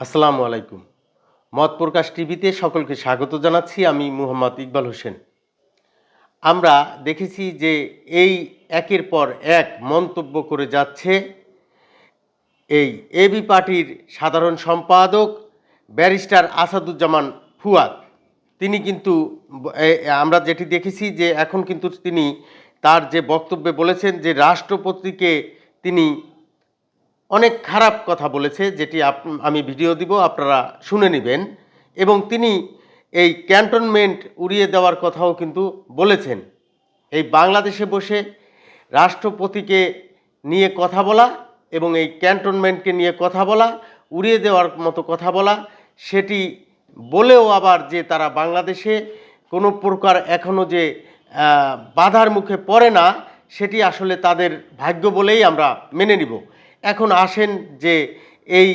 আসসালামু আলাইকুম। মত প্রকাশ টিভিতে সকলকে স্বাগত জানাচ্ছি, আমি মুহাম্মদ ইকবাল হোসেন। আমরা দেখেছি যে এই একের পর এক মন্তব্য করে যাচ্ছে এই এবি পার্টির সাধারণ সম্পাদক ব্যারিস্টার আসাদুজ্জামান ফুয়াদ। তিনি কিন্তু আমরা যেটি দেখেছি যে এখন কিন্তু তিনি তার যে বক্তব্যে বলেছেন যে রাষ্ট্রপতিকে তিনি অনেক খারাপ কথা বলেছে, যেটি আমি ভিডিও দিব, আপনারা শুনে নেবেন। এবং তিনি এই ক্যান্টনমেন্ট উড়িয়ে দেওয়ার কথাও কিন্তু বলেছেন। এই বাংলাদেশে বসে রাষ্ট্রপতিকে নিয়ে কথা বলা এবং এই ক্যান্টনমেন্টকে নিয়ে কথা বলা, উড়িয়ে দেওয়ার মতো কথা বলা, সেটি বলেও আবার যে তারা বাংলাদেশে কোনো প্রকার এখনও যে বাধার মুখে পড়ে না, সেটি আসলে তাদের ভাগ্য বলেই আমরা মেনে নিব। এখন আসেন যে এই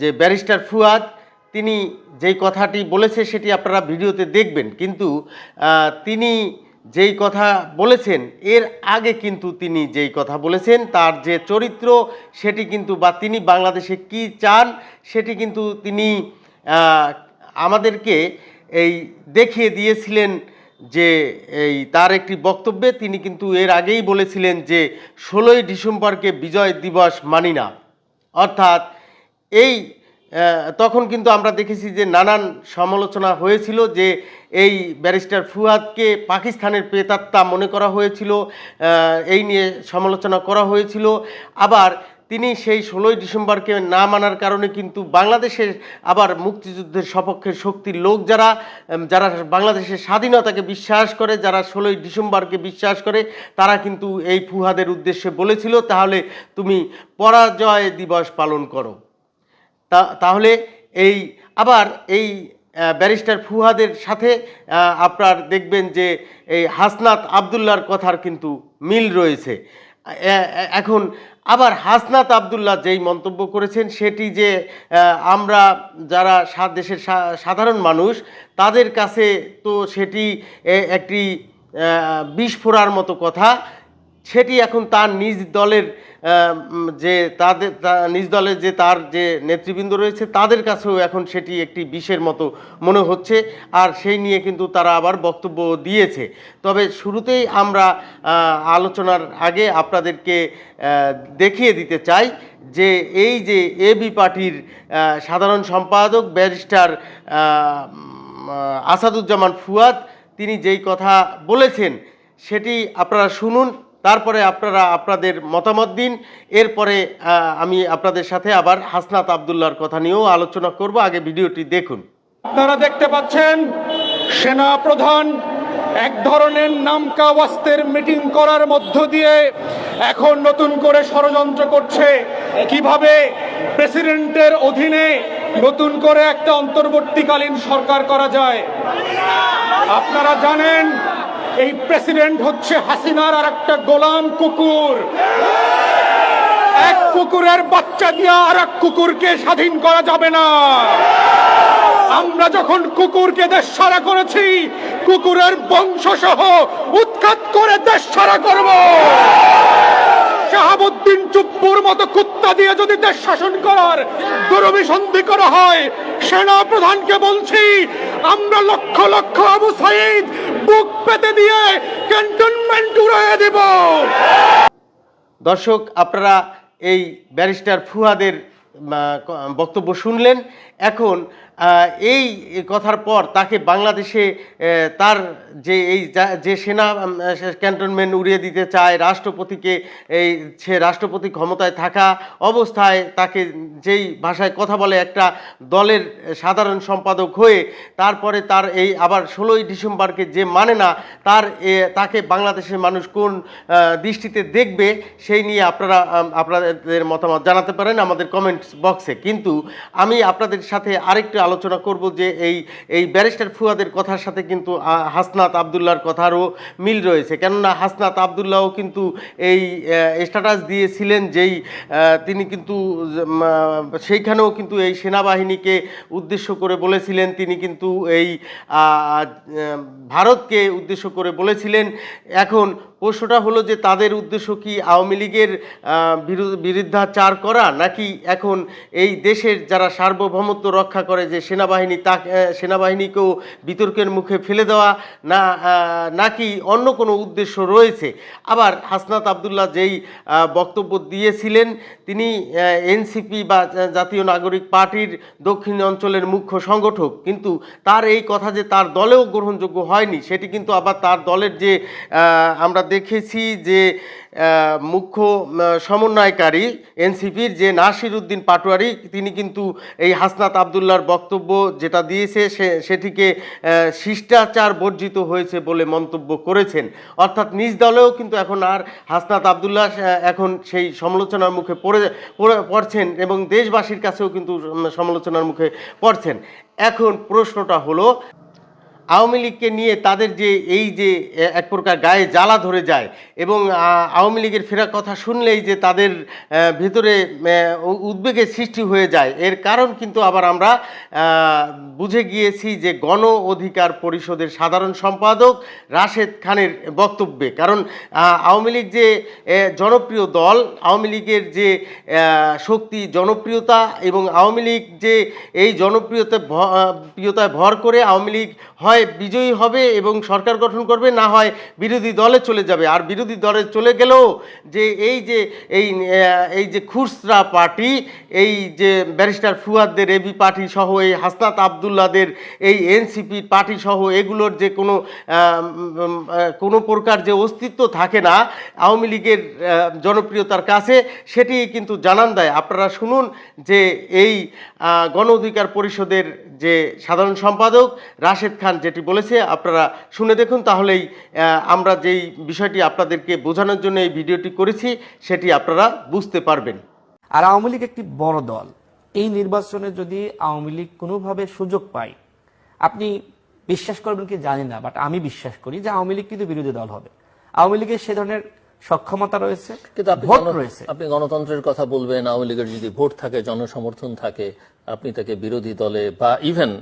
যে ব্যারিস্টার ফুয়াদ, তিনি যেই কথাটি বলেছে সেটি আপনারা ভিডিওতে দেখবেন। কিন্তু তিনি যেই কথা বলেছেন, এর আগে কিন্তু তিনি যেই কথা বলেছেন, তার যে চরিত্র সেটি কিন্তু বা তিনি বাংলাদেশে কি চান সেটি কিন্তু তিনি আমাদেরকে এই দেখিয়ে দিয়েছিলেন যে এই তার একটি বক্তব্যে তিনি কিন্তু এর আগেই বলেছিলেন যে ষোলোই ডিসেম্বরকে বিজয় দিবস মানি না। অর্থাৎ এই তখন কিন্তু আমরা দেখেছি যে নানান সমালোচনা হয়েছিল যে এই ব্যারিস্টার ফুয়াদকে পাকিস্তানের প্রেতাত্মা মনে করা হয়েছিল এই নিয়ে সমালোচনা করা হয়েছিল। আবার তিনি সেই ষোলোই ডিসেম্বরকে না মানার কারণে কিন্তু বাংলাদেশের আবার মুক্তিযুদ্ধের সপক্ষের শক্তির লোক যারা যারা বাংলাদেশের স্বাধীনতাকে বিশ্বাস করে, যারা ষোলোই ডিসেম্বরকে বিশ্বাস করে, তারা কিন্তু এই ফুহাদের উদ্দেশ্যে বলেছিল, তাহলে তুমি পরাজয় দিবস পালন করো। তা, তাহলে এই, আবার এই ব্যারিস্টার ফুহাদের সাথে আপনার দেখবেন যে এই হাসনাত আবদুল্লার কথার কিন্তু মিল রয়েছে। এখন আবার হাসনাত আবদুল্লাহ যেই মন্তব্য করেছেন, সেটি যে আমরা যারা দেশের সাধারণ মানুষ, তাদের কাছে তো সেটি একটি বিস্ফোরার মতো কথা। সেটি এখন তার নিজ দলের যে তাদের নিজ দলের যে তার যে নেতৃবৃন্দ রয়েছে, তাদের কাছেও এখন সেটি একটি বিষের মতো মনে হচ্ছে। আর সেই নিয়ে কিন্তু তারা আবার বক্তব্য দিয়েছে। তবে শুরুতেই আমরা আলোচনার আগে আপনাদেরকে দেখিয়ে দিতে চাই যে এই যে এবি পার্টির সাধারণ সম্পাদক, ব্যারিস্টার আসাদুজ্জামান ফুয়াদ, তিনি যেই কথা বলেছেন, সেটি আপনারা শুনুন। তারপরে আপনারা আপনাদের মতামত দিন। এরপরে আমি আপনাদের সাথে আবার হাসনাত আবদুল্লাহর কথা নিয়েও আলোচনা করব। আগে ভিডিওটি দেখুন। আপনারা দেখতে পাচ্ছেন সেনা প্রধান এক ধরনের নামকা ওয়াস্তের মিটিং করার মধ্য দিয়ে এখন নতুন করে ষড়যন্ত্র করছে। কীভাবে প্রেসিডেন্টের অধীনে নতুন করে একটা অন্তর্বর্তীকালীন সরকার করা যায়? আপনারা জানেন এই প্রেসিডেন্ট হচ্ছে হাসিনার আর একটা গোলাম কুকুর। এক কুকুরের বাচ্চা দিয়া আর এক কুকুরকে স্বাধীন করা যাবে না। আমরা যখন কুকুরকে দেশ সারা করেছি, কুকুরের বংশ সহ উৎখাত করে দেশ সারা করব। চুপ্পুর মতো কুত্তা দিয়ে যদি দেশ শাসন করার দুরভিসন্ধি করা হয় সেনা প্রধানকে বলছি, আমরা লক্ষ লক্ষ আবু সাইদ বুক পেতে দিয়ে ক্যান্টনমেন্ট উড়িয়ে দেব। দর্শক, আপনারা এই ব্যারিস্টার ফুয়াদের বক্তব্য শুনলেন। এখন এই কথার পর তাকে বাংলাদেশে তার যে এই যে সেনা ক্যান্টনমেন্ট উড়িয়ে দিতে চায়, রাষ্ট্রপতিকে এই সে রাষ্ট্রপতি ক্ষমতায় থাকা অবস্থায় তাকে যেই ভাষায় কথা বলে একটা দলের সাধারণ সম্পাদক হয়ে, তারপরে তার এই আবার ষোলোই ডিসেম্বরকে যে মানে না, তার তাকে বাংলাদেশের মানুষ কোন দৃষ্টিতে দেখবে সেই নিয়ে আপনারা আপনাদের মতামত জানাতে পারেন আমাদের কমেন্টস বক্সে। কিন্তু আমি আপনাদের সাথে আরেকটু আলোচনা করব যে এই এই ব্যারিস্টার ফুয়াদের কথার সাথে কিন্তু হাসনাত আবদুল্লাহর কথারও মিল রয়েছে। কেননা হাসনাত আবদুল্লাহও কিন্তু এই স্ট্যাটাস দিয়েছিলেন যেই তিনি কিন্তু সেইখানেও কিন্তু এই সেনাবাহিনীকে উদ্দেশ্য করে বলেছিলেন। তিনি কিন্তু এই ভারতকে উদ্দেশ্য করে বলেছিলেন। এখন প্রশ্নটা হলো যে তাদের উদ্দেশ্য কি আওয়ামী লীগের বিরুদ্ধাচার করা? নাকি এখন এখন এই দেশের যারা সার্বভৌমত্ব রক্ষা করে যে সেনাবাহিনী তা সেনাবাহিনীকেও বিতর্কের মুখে ফেলে দেওয়া না নাকি অন্য কোনো উদ্দেশ্য রয়েছে? আবার হাসনাত আবদুল্লাহ যেই বক্তব্য দিয়েছিলেন, তিনি এনসিপি বা জাতীয় নাগরিক পার্টির দক্ষিণ অঞ্চলের মুখ্য সংগঠক। কিন্তু তার এই কথা যে তার দলেও গ্রহণযোগ্য হয়নি, সেটি কিন্তু আবার তার দলের যে আমরা দেখেছি যে মুখ্য সমন্বয়কারী এনসিপির যে নাসির উদ্দিন পাটোয়ারি, তিনি কিন্তু এই হাসনাত আবদুল্লার বক্তব্য যেটা দিয়েছে, সে, সেটিকে শিষ্টাচার বর্জিত হয়েছে বলে মন্তব্য করেছেন। অর্থাৎ নিজ দলেও কিন্তু এখন আর হাসনাত আবদুল্লাহ এখন সেই সমালোচনার মুখে পড়ে- পড়ছেন এবং দেশবাসীর কাছেও কিন্তু সমালোচনার মুখে পড়ছেন। এখন প্রশ্নটা হলো আওয়ামী লীগকে নিয়ে তাদের যে এই যে এক প্রকার গায়ে জ্বালা ধরে যায় এবং আওয়ামী লীগের ফেরার কথা শুনলেই যে তাদের ভেতরে উদ্বেগের সৃষ্টি হয়ে যায়। এর কারণ কিন্তু আবার আমরা বুঝে গিয়েছি যে গণ অধিকার পরিষদের সাধারণ সম্পাদক রাশেদ খানের বক্তব্যে। কারণ আওয়ামী লীগ যে জনপ্রিয় দল, আওয়ামী লীগের যে শক্তি, জনপ্রিয়তা এবং আওয়ামী লীগ যে, এই জনপ্রিয়তা প্রিয়তায় ভর করে আওয়ামী লীগ হয় বিজয়ী হবে এবং সরকার গঠন করবে, না হয় বিরোধী দলে চলে যাবে। আর বিরোধী দলে চলে গেলেও যে এই যে, এই এই যে খুচরা পার্টি, এই যে ব্যারিস্টার ফুয়াদদের এবি পার্টি সহ, এই হাসনাত আবদুল্লাদের, এই এনসিপি পার্টি সহ, এগুলোর যে কোনো কোনো প্রকার যে অস্তিত্ব থাকে না আওয়ামী লীগের জনপ্রিয়তার কাছে, সেটি কিন্তু জানান দেয়। আপনারা শুনুন যে এই গণ অধিকার পরিষদের যে সাধারণ সম্পাদক রাশেদ খান যেটি বলেছে আপনারা শুনে দেখুন। তাহলেই আমরা যেই বিষয়টি আপনাদেরকে বোঝানোর জন্য এই ভিডিওটি করেছি সেটি আপনারা বুঝতে পারবেন। আর আওয়ামী লীগ একটি বড় দল। এই নির্বাচনে যদি আওয়ামী লীগ কোনোভাবে সুযোগ পায় আপনি বিশ্বাস করবেন কি জানি না বাট আমি বিশ্বাস করি যে আওয়ামী লীগ কিন্তু বিরোধী দল হবে। আওয়ামী লীগের সে ধরনের সক্ষমতা রয়েছে কিন্তু ভোট রয়েছে। আপনি গণতন্ত্রের কথা বলবেন আওয়ামী লীগের যদি ভোট থাকে জনসমর্থন থাকে আপনি তাকে বিরোধী দলে বা ইভেন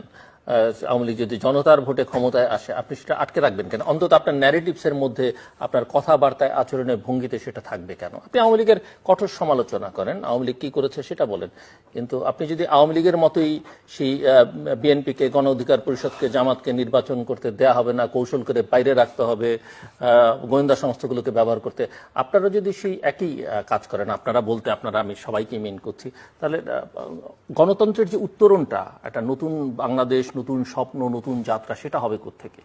আওয়ামী লীগ যদি জনতার ভোটে ক্ষমতায় আসে, আপনি সেটা আটকে রাখবেন কেন? অন্তত আপনার ন্যারেটিভস এর মধ্যে আপনার কথাবার্তায়, আচরণের ভঙ্গিতে সেটা থাকবে কেন? আপনি আওয়ামী লীগের কঠোর সমালোচনা করেন, আওয়ামী লীগ কি করেছে সেটা বলেন। কিন্তু আপনি যদি আওয়ামী লীগের মতোই সেই বিএনপিকে গণ অধিকার পরিষদকে, জামাতকে নির্বাচন করতে দেয়া হবে না, কৌশল করে বাইরে রাখতে হবে গোয়েন্দা সংস্থাগুলোকে ব্যবহার করতে, আপনারা যদি সেই একই কাজ করেন, আপনারা বলতে, আপনারা, আমি সবাইকে মেন করছি, তাহলে গণতন্ত্রের যে উত্তরণটা, একটা নতুন বাংলাদেশ নতুন স্বপ্ন নতুন যাত্রা সেটা হবে থেকে